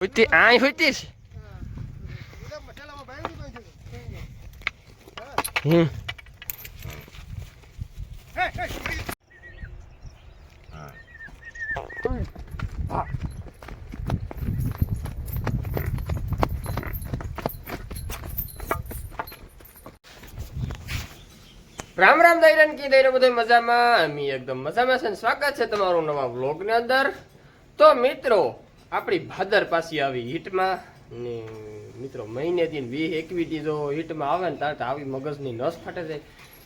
હુતી ay, હુતીશ હમ રામ રામ દૈરન કી દૈરો બધો મજામાં? અમે એકદમ મજામાં છે સ્વાગત છે તમારું નવા વ્લોગની અંદર. તો મિત્રો આપણી ભાદર પાસે આવી હિટમાં. ને મિત્રો મહિને થી વીસ એકવીસ દી જો હિટમાં આવે ને ત્યારે તો આવી મગજની નસ ફાટે છે.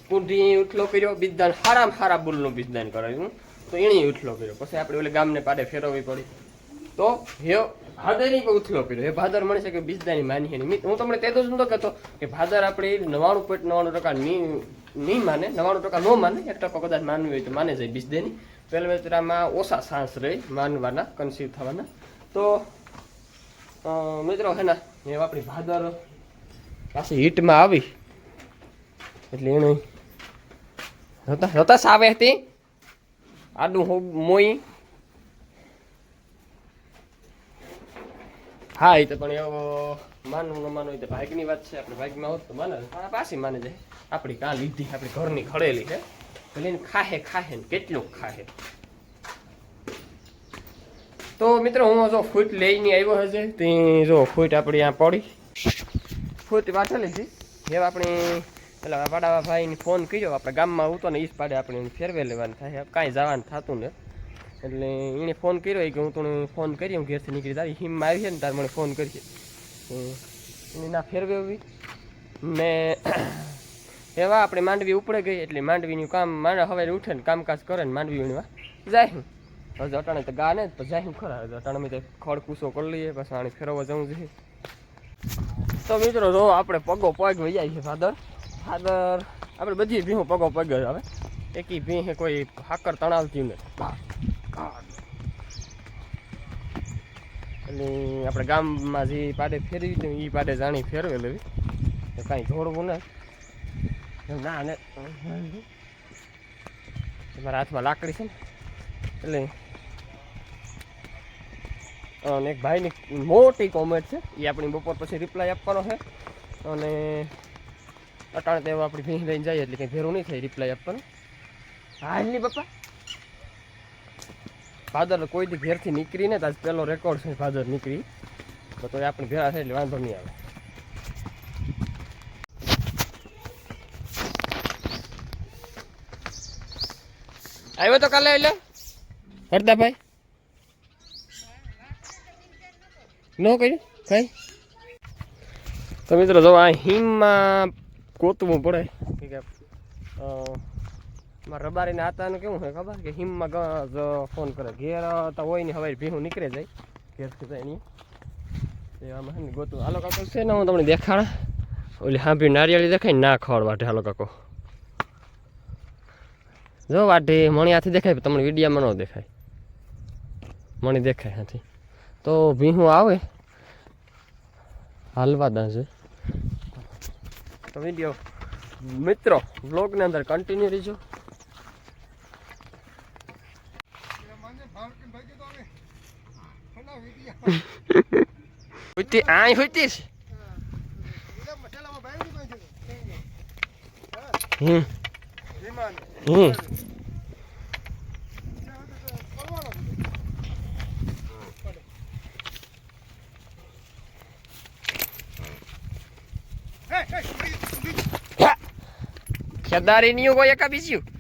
કુંઢી ઉઠલો કર્યો બીજદાન હારામ હારા બુલનું બિજદાન કરાવ્યું. તો એણે ઉઠલો કર્યો. પછી આપણે ઓલે ગામને પાડે ફેરવવી પડી. તો હે ભાદરની ઉથલો કર્યો. એ ભાદર મળી શકે બીજદાની માની મિત- હું તમને તે જ નતો કહેતો કે ભાદર આપણે નવાણું પોઈન્ટ નવાણું ટકા નહીં નહીં માને નવાણું ટકા ન માને. એક ટકો કદાચ માનવી હોય તો માને જાય બીજદાની પેલવેતરામાં ઓછા સાંસ રહે માનવાના કન્સીવ થવાના તો મિત્રો હે ને એ આપણી ભાદર પાછી હીટમાં આવી એટલે એને રતા હતા સાવે હતી. આડું મોઈ. હા, એ તો પણ એવો માનવું ન માનવું, એ તો ભાગની વાત છે, આપણે ભાગમાં હોત તો માને પાછી માને જાય આપણી કાં લીધી, આપણી ઘરની ખડેલી છે. ભલે ખાહે ખાહે ને કેટલું ખાહે. તો મિત્રો, હું જો ફૂટ લઈને આવ્યો હશે, તે જો ફૂટ આપણી આ પડી. ફૂટ વાંચેલી છે જેવા આપણે, પેલા પાડાવા ભાઈને ફોન કર્યો, આપણે ગામમાં આવતો ને જ પાડે આપણે ફેરવે લેવાનું થાય. કાંઈ જવાનું થતું ને. એટલે એણે ફોન કર્યો કે હું તને ફોન કરી હું ઘેરથી નીકળી તારી હિમમાં આવી છે ને તારે મને ફોન કરીએ. એના ફેરવે ને એવા આપણે માંડવી ઉપડે ગઈ એટલે માંડવીનું કામ માંડ હવે ઉઠે ને કામકાજ કરે ને માંડવી વીણવા જાય હું. હવે અટાણે તો ગા ને, તો જાય ખરા. હજુ અટાણે તો ખડ કૂસો કરી લઈએ, પછી આને ફેરવવા જવું જોઈએ તો મિત્રો, જો આપણે પગો પગ વૈયા છે ફાદર ફાદર આપણે બધી ભીહું પગો પગ જ આવે એકી ભીહ કોઈ હાકર તણાવતી નથી એટલે આપણે ગામમાં જે પાડે ફેરવી હતી એ પાડે જાણી ફેરવે લેવી કાંઈ જોડવું ને ના, ને. તમારા હાથમાં લાકડી છે ને, એટલે અને એક ભાઈની મોટી કોમેન્ટ છે, એ આપણી બપોર પછી રિપ્લાય આપવાનો છે. અને અટાણે તેવા આપણી ભીંસ લઈને જઈએ એટલે કંઈ ભેરું નહીં થાય રિપ્લાય આપવાનો. હા નહીં પપ્પા ફાધર કોઈ દી ઘેરથી નીકળીને તો આજ પહેલો રેકોર્ડ છે, ફાધર નીકળી. તો એ આપણે ભેરા થાય એટલે વાંધો નહીં આવે. આવ્યો તો કાલે એટલે હરદાભાઈ. ન કર્યું? કઈ? તો મિત્રો જો આ હિમમાં ગોતવું પડે. કે મારા રબારીને આતાનું કેવું હોય ખબર? કે હિમમાં ફોન કરે. ઘેર તો હોય ને હવે ભીહું નીકળે જાય. ઘેરથી તો એની એ આમાં હે ને ગોતું હાલો કાકો, છે ને હું તમને દેખાડા. ઓલી હાંભી નારિયેળી દેખાય ના ખવડ માટે. હાલો કાકો. જો વાટે મણી આથી દેખાય તમને વિડીયામાં ન દેખાય. મણી દેખાય હાથી. તો ભીહું આવે. હાલવા દા છે તો વીડિયો મિત્રો બ્લોગની અંદર કન્ટિન્યુ રહીજો. હુતી, આય હમ. હમ ખેદારી નહીં કોઈ એકા બીજ્યું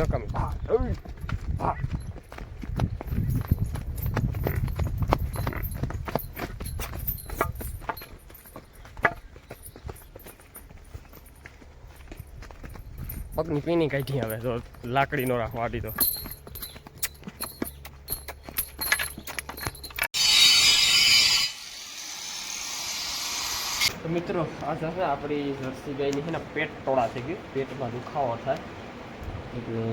નકામ. હા પગની પીની કાઢી આવે તો લાકડી નો રાખવા આડી તો. તો મિત્રો આ સાથે આપણી જર્સી ગાયની છે ને પેટ તોડા થઈ ગયું. પેટમાં દુખાવો થાય. એટલે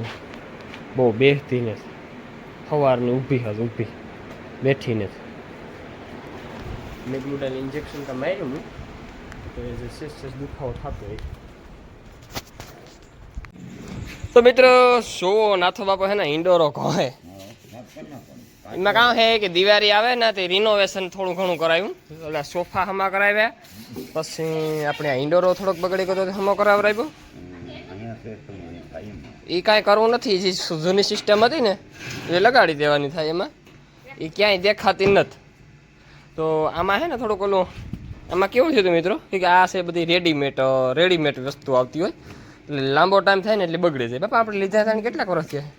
બહુ બેસતી ને સવારની ઊભી હજ ઊભી. બેઠીને મેગ્લુડાલ ઇન્જેક્શન તો માર્યું હું. તો એ જે શેષ દુખાવો થતો હોય. તો મિત્રો શો નાથો બાપો હે ને ઇન્ડોરો કહે એમાં કામ હે કે દિવાળી આવે ને તે રિનોવેશન થોડું ઘણું કરાવ્યું એટલે સોફા હમા કરાવ્યા. પછી આપણે આ ઇન્ડોરો થોડોક બગડી ગયો તો હમો કરાવરાવ્યો એ કાંઈ કરવું નથી જે જૂની સિસ્ટમ હતી ને એ લગાડી દેવાની થાય એમાં. એ ક્યાંય દેખાતી નથી. તો આમાં છે ને થોડુંક ઓલું આમાં કેવું છે તો મિત્રો? કે આ છે બધી રેડીમેડ રેડીમેડ વસ્તુ આવતી હોય. એટલે લાંબો ટાઈમ થાય ને એટલે બગડે છે. બાપા આપણે લીધા હતા ને કેટલાક વર્ષ થયા?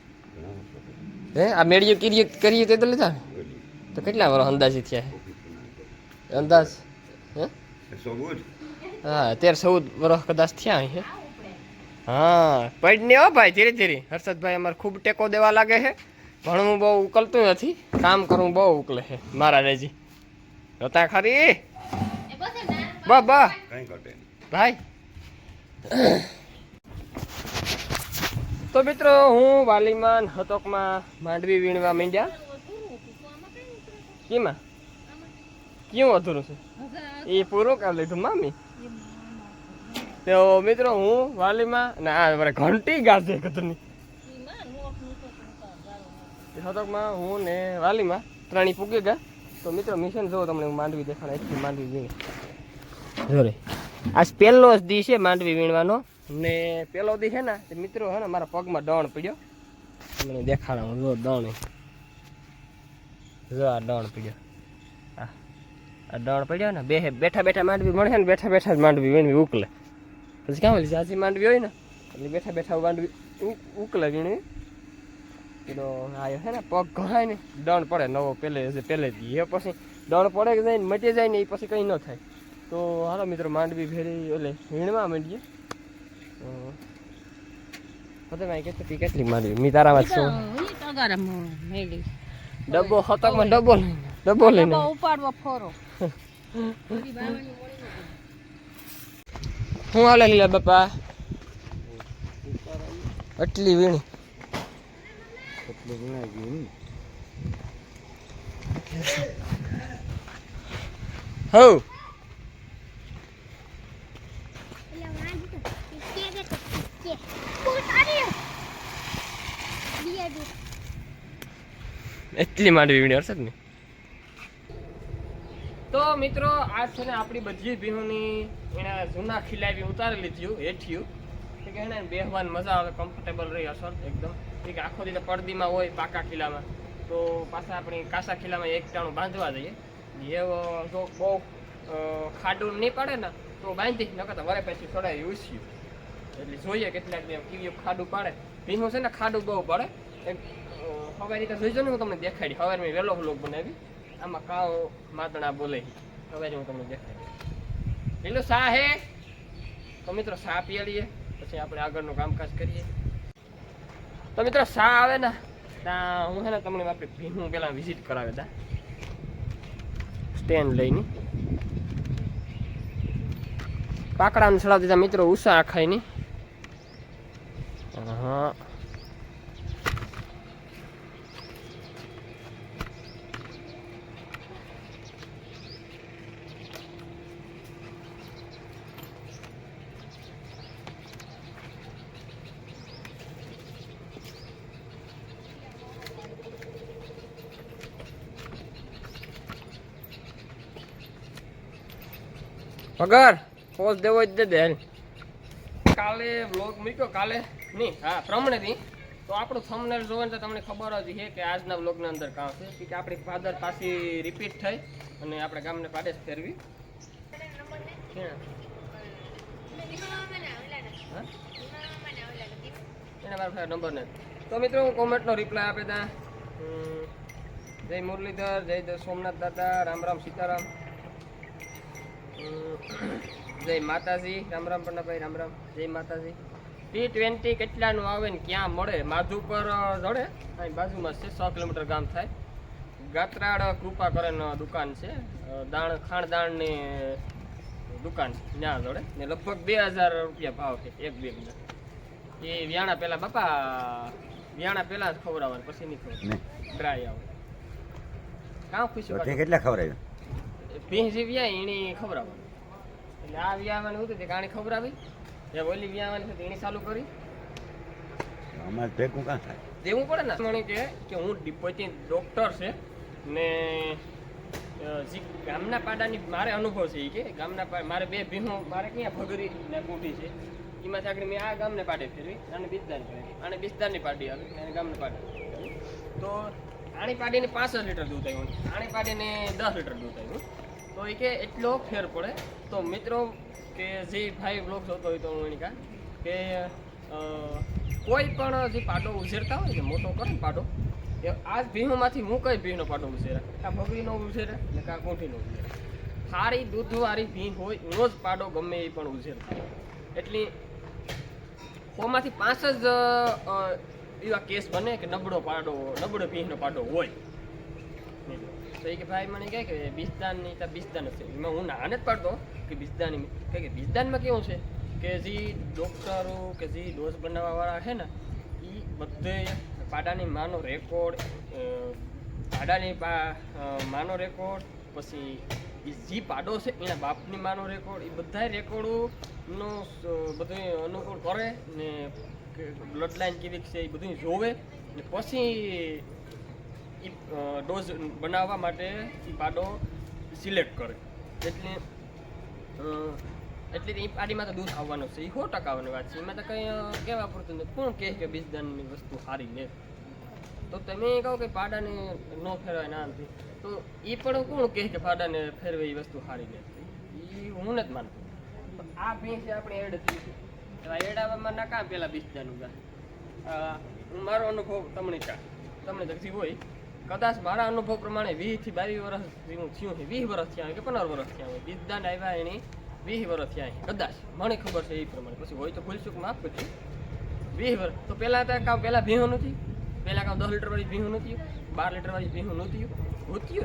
હે આ મેળીઓ કરીએ કરીએ તે તો લીધા ને? તો કેટલા વર્ષ અંદાજે થયા અંદાજ હે? હા તેર ચૌદ વર્ષ કદાચ થયા હશે હા. પડ ને હો ભાઈ ધીરે ધીરે. હર્ષદભાઈ અમારે ખૂબ ટેકો દેવા લાગે છે. ભણવું બહુ ઉકલતું નથી કામ કરવું બહુ ઉકલે છે. મારા રેજી. જોતા ખરી? બા બા ભાઈ. તો મિત્રો હું વાલીમાં હતોકમાં માંડવી વીણવા માંડ્યા. કેમાં? કેવું અધૂરું છે? એ પૂરું કરી લીધું મામી? તો મિત્રો હું વાલીમાં ને આ મારે ઘંટી ગાજે કતની હતકમાં હું ને વાલીમાં ત્રણેય પૂગી ગયા તો મિત્રો મિશન જો તમને માંડવી દેખાડ એટલી માંડવી વીણી જો રે. આજ પહેલો જ દી છે માંડવી વીણવાનો. ને પહેલો દી છે ને તે મિત્રો હે ને મારા પગમાં દણ પડ્યો. તમને દેખાડા જો દણ. જો આ દણ પડ્યો. આ દણ પડ્યો ને બે બેઠા બેઠા માંડવી મળે ને બેઠા બેઠા જ માંડવી વીણવી ઉકલે પછી કામ ઓલી જાજી માંડવી હોય ને એટલે બેઠા બેઠા માંડવી ઉક વીણવી પેલો આયો છે ને પગ ઘણાય ને દણ પડે નવો પહેલે પહેલે દી એ પછી દણ પડે કે જાય ને મટી જાય ને એ પછી કંઈ ન થાય. તો હાલો મિત્રો માંડવી ફેરી એટલે હીણમાં માંડીએ. ફતેભાઈ કેટલી કેટલી માંડવી? મી તારામાં છું ડબ્બો હતકમાં ડબ્બો લઈને ડબ્બો લઈને. ઉપાડવા ફોરો. હું હાલે લીલા બાપા. આટલી વીણી. હવ એટલી માંડવી વીણી હશે ને તો મિત્રો, આ છે ને આપણી બધી ભીહોની એના જૂના ખીલાવી ઉતારી લીધું, હેઠિયું. કે એને બેહવાની મજા આવે કમ્ફર્ટેબલ રહી અસર એકદમ. કે આખો દિવસ પડદીમાં હોય પાકા ખીલામાં. તો પાછા આપણે કાસા ખીલામાં એક ટાણું બાંધવા જઈએ. એ જો બહુ ખાડું નહીં પડે ને, તો બાંધી, નકર તો વરે પછી છોડાય ઉછ્યું. એટલે જોઈએ કેટલાક દી કેવી ખાડું પાડે. ભીહું છે ને ખાડું બહુ પડે. હવે રીતે જોઈજો ને હું તમને દેખાડી હવે મેં વહેલો વ્લોગ બનાવી. આમાં કાઉ માતણા બોલે હવે હું તમને દેખાય પેલું સા હે તો મિત્રો સા પીએ લઈએ પછી આપણે આગળનું કામકાજ કરીએ. તો મિત્રો સા આવે ને ત્યાં હું છે ને તમને આપણે ભીનું પેલા વિઝિટ કરાવે તા સ્ટેન્ડ લઈને. પાકડાને ચડાવી દીધા મિત્રો ઉષા ખાઈ ની હા પગાર પોસ્ટ દેવો જ દે દે. કાલે વ્લોગ મૂક્યો, કાલે નહીં, હા પ્રમાણે થી તો આપણું થંબનેલ જોવે તો તમને ખબર જ છે કે આજના વ્લોગના અંદર કામ છે. કે આપણી ફાધર પાછી રિપીટ થઈ અને આપણે ગામને પાડે જ ફેરવી? એને મારા નંબર નથી. તો મિત્રો, હું કોમેન્ટનો રિપ્લાય આપે ત્યાં જય મુરલીધર, જય સોમનાથ દાદા, રામ રામ સીતારામ. જય માતાજી રામ રામ પન્નાભાઈ રામ રામ. જય માતાજી. ટી ટ્વેન્ટી કેટલાનું આવે ને ક્યાં મળે? માધુપર જડે? અહીં બાજુમાં છે સો કિલોમીટર ગામ થાય. ગાત્રાળ કૃપા કરીને દુકાન છે. દાણ ખાણ દાણની દુકાન છે ત્યાં જોડે. ને લગભગ બે હજાર રૂપિયા ભાવ છે એક બેગના. એ વ્યાણા પહેલાં બાપા વ્યાણા પહેલા જ ખવડાવવાનું પછી નહીં ખબર ડ્રાય આવે. કાં ખુશી કેટલા ખવડાવ્યું? ભીંસ વ્યાય એની ખવડાવવાનું. એટલે આ વ્યાવાનું હતું તે કાણી આવી. જે ઓલી વ્યાવાની હતી એની ચાલુ કરી. અમારે ભેગું કાં થાય? દેવું પડે ને મને કે કે હું ડિપોઝિટ ડોક્ટર છે ને જે ગામના પાડાની મારે અનુભવ છે એ કે ગામના પા- મારે બે ભીહો મારે ક્યાં ભગરી ને કુટી છે એમાંથી આગળ મેં આ ગામને પાડે ફેરવી અને બિસ્તારની ફેરવી અને બિસ્તારની પાડી આવી અને ગામને પાડે તો આણી પાડીને પાસઠ લીટર દૂધ આવ્યું આણી પાડીને દસ લીટર દૂધ આવ્યું તો એ કે એટલો ફેર પડે. તો મિત્રો કે જે ભાઈ બ્લોગ જોતો હોય તો મણિકા, કા કોઈ પણ જે પાડો ઉછેરતા હોય ને, મોટો કરે ને પાડો, એ આ ભીહોમાંથી હું કઈ ભીહનો પાડો ઉછેરે? આ બગડીનો ઉછેરે ને કાં કોઠીનો ઉછેરે? સારી દૂધવાળી ભીહ હોય એનો જ પાડો ગમે એ પણ ઉછેરતા એટલી સોમાંથી પાંચ જ એવા કેસ બને કે નબળો પાડો, નબળો ભીહનો પાડો હોય. તો એ ભાઈ મને કહે કે બિસ્તાનની ત્યાં બિસ્દાન હશે એમાં હું નાને જ પાડતો કે બિસ્દાની કહે કે બિસ્દાનમાં કેવું છે કે જે ડોક્ટરો કે જે ડોઝ બનાવવાવાળા છે ને એ બધે પાડાની માનો રેકોર્ડ પાડાની માનો રેકોર્ડ પછી એ જે પાડો છે એના બાપની માનો રેકોર્ડ એ બધા રેકોર્ડોનો બધું અનુકૂળ કરે ને બ્લડ લાઈન કેવી છે એ બધું જોવે ને પછી અ, ડોઝ બનાવવા માટે એ પાડો સિલેક્ટ કરે. એટલે એટલે એ પાડીમાં તો દૂધ આવવાનો છે. એ સો ટકાવાની વાત છે. એમાં તો કંઈ કહેવા પૂરતું નથી. કોણ કહે કે બીજદાનની વસ્તુ સારી લે તો તમે કહો કે પાડાને ન ફેરવાય ના તો એ પણ કોણ કહે કે પાડાને ફેરવે એ વસ્તુ સારી લે એ હું નથી માનતો. આ ભેંસ આપણે એડ થઈ છે આવવામાં ના કામ પહેલાં બીજદાનું ગા હું મારો અનુભવ તમને ચા તમને જગતી હોય. કદાચ મારા અનુભવ પ્રમાણે વીસથી બાવીસ વર્ષ હું થયું છે. વીસ વર્ષ થયા કે પંદર વર્ષ થયા હોય. બીજદાન આવ્યા એની વીસ વર્ષ થયા છે. કદાચ. મને ખબર છે એ પ્રમાણે. પછી હોય તો ભૂલચૂક માફ કરજો. વીસ વર્ષ તો પહેલાં તો કામ પહેલાં ભીહું નથી. પહેલાં કામ દસ લીટરવાળી ભીહું નહોતી બાર લીટરવાળી ભીહું નથી. હોતી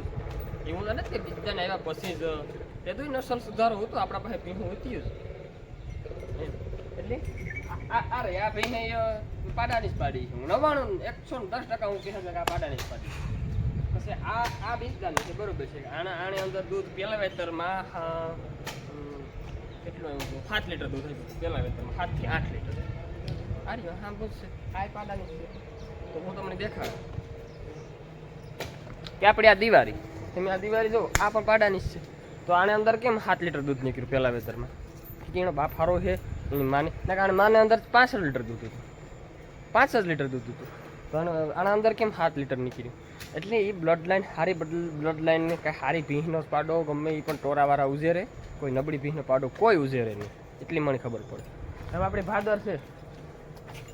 એવું તો નથી કે બીજદાન આવ્યા પછી જ. તે તો નસલ સુધારો હતો. આપણા પાસે ભીહું હોતી જ. એટલે આ રે, આ ભાઈને પાડાની જ પાડી છે. હું નવાણું એકસો ને દસ ટકા હું કહે છે કે આ પાડાની જ પાડી પછી આ આ બીજદાની છે, બરોબર છે. આણે આને અંદર દૂધ પહેલા વેતરમાં કેટલું આવ્યું સાત લીટર દૂધ આવ્યું પહેલા વેતરમાં. સાતથી આઠ લીટર. આ રહ્યો હા છે. આ પાડાની છે. તો હું તમને દેખાડું. કે આપણી આ દિવાળી, તમે આ દિવાળી જો આ પણ પાડાની છે. તો આને અંદર કેમ સાત લીટર દૂધ નીકળ્યું પહેલા વેતરમાં? કે બાપ છે. એની માને ના, કારણ માને અંદર પાંચ લીટર દૂધ હતું. પાંચ જ લીટર દૂધ હતું. પણ આના અંદર કેમ સાત લીટર નીકળ્યું? એટલે એ બ્લડ લાઈન સારી બ્લડ લાઈનને કાંઈ સારી ભીંનો પાડો ગમે એ પણ ટોરાવાળા ઉઝેરે કોઈ નબળી ભીંનો પાડો કોઈ ઉઝેરે નહીં. એટલી મને ખબર પડે. હવે આપણી ભાદર છે.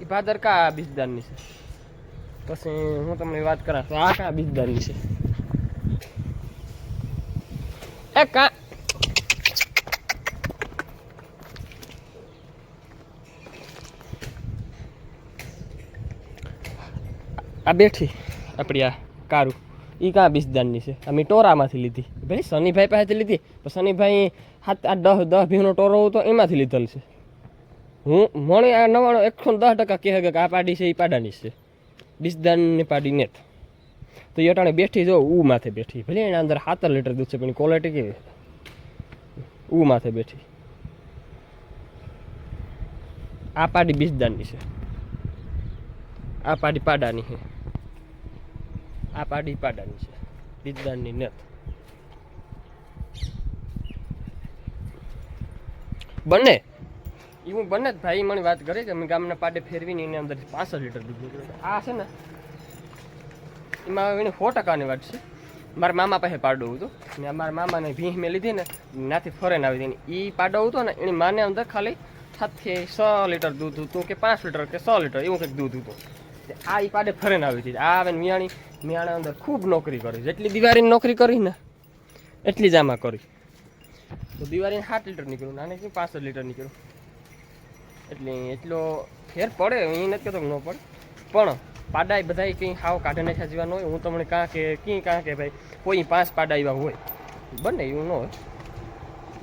એ ભાદર કા બીજદારની છે? પછી હું તમને વાત કરા આ કા બીજદારની છે? એ કા આ બેઠી. આપણી આ કારું. એ કાં બીજદાનની છે? અમે ટોરામાંથી લીધી. ભાઈ, શનિભાઈ પાસેથી લીધી. તો શનિભાઈ હાથ, આ દસ દસ ભીનો ટોરો હતો, એમાંથી લીધેલ છે. હું મને આ નવાણું, એકસો દસ ટકા કહે કે આ પાડી છે એ પાડાની છે. બીજદાનની પાડી નેત. તો એ અટાણે બેઠી જો ઉ માથે બેઠી. ભલે એના અંદર સાતર લીટર દૂધ છે, પણ ક્વોલિટી કેવી ઉ માથે બેઠી. આ પાડી બીજદાનની છે. આ પાડી પાડાની છે. આ પાડી પાડાની છે. બીજદાનની નથ. બંને. એવું બને જ ભાઈ મને વાત કરી કે અમે ગામના પાડે ફેરવીને એની અંદર પાંસઠ લીટર દૂધ આ છે ને, એમાં એને સો ટકાની વાત છે. મારા મામા પાસે પાડો હતો. ને મારા મામાને ભીંહ મેં લીધી ને નાથી ફોરેન આવી હતી. એ પાડો હતો ને, એની માને અંદર ખાલી સાતથી છ લીટર દૂધ હતું કે પાંચ લીટર કે છ લીટર, એવું કંઈક દૂધ હતું. આ એ પાડે ફરેન આવી હતી આ આવે મિયાણી, મિયાણા અંદર ખૂબ નોકરી કરી. જેટલી દિવાળીની નોકરી કરી ને, એટલી જ આમાં કરી. તો દિવાળીને સાત લીટર નીકળ્યું નાને કે પાંચ લીટર નીકળ્યું? એટલે એટલો ફેર પડે એ નથી કહેતો ન પડે. પણ પાડા બધા કંઈ હાવ કાઢે નાખ્યા જેવા ન હોય. હું તમને કાં કે કંઈ કાં કે ભાઈ, કોઈ પાંચ પાડા એવા હોય. બને એવું ન હોય.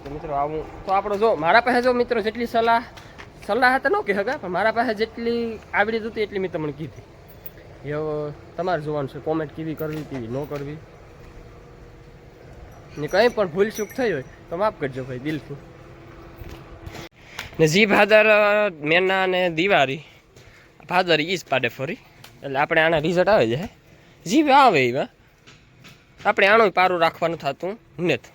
તો મિત્રો, આવું તો આપણો જો મારા પાસે જો મિત્રો જેટલી સલાહ સલાહ તો ન કહી શકાય પણ મારા પાસે જેટલી આવડી હતી એટલી મેં તમને કીધી. એ તમારે જોવાનું છે કોમેન્ટ કેવી કરવી, કેવી ન કરવી. ને કંઈ પણ ભૂલ ચૂક થઈ હોય તો માફ કરજો ભાઈ, દિલથી. ને જી ભાદર મેના ને દિવાળી. ભાદર ઈ જ પાડે ફરી. એટલે આપણે આના રિઝલ્ટ આવે છે જી આવે એવા. આપણે આણું પારું રાખવાનું થતું નથી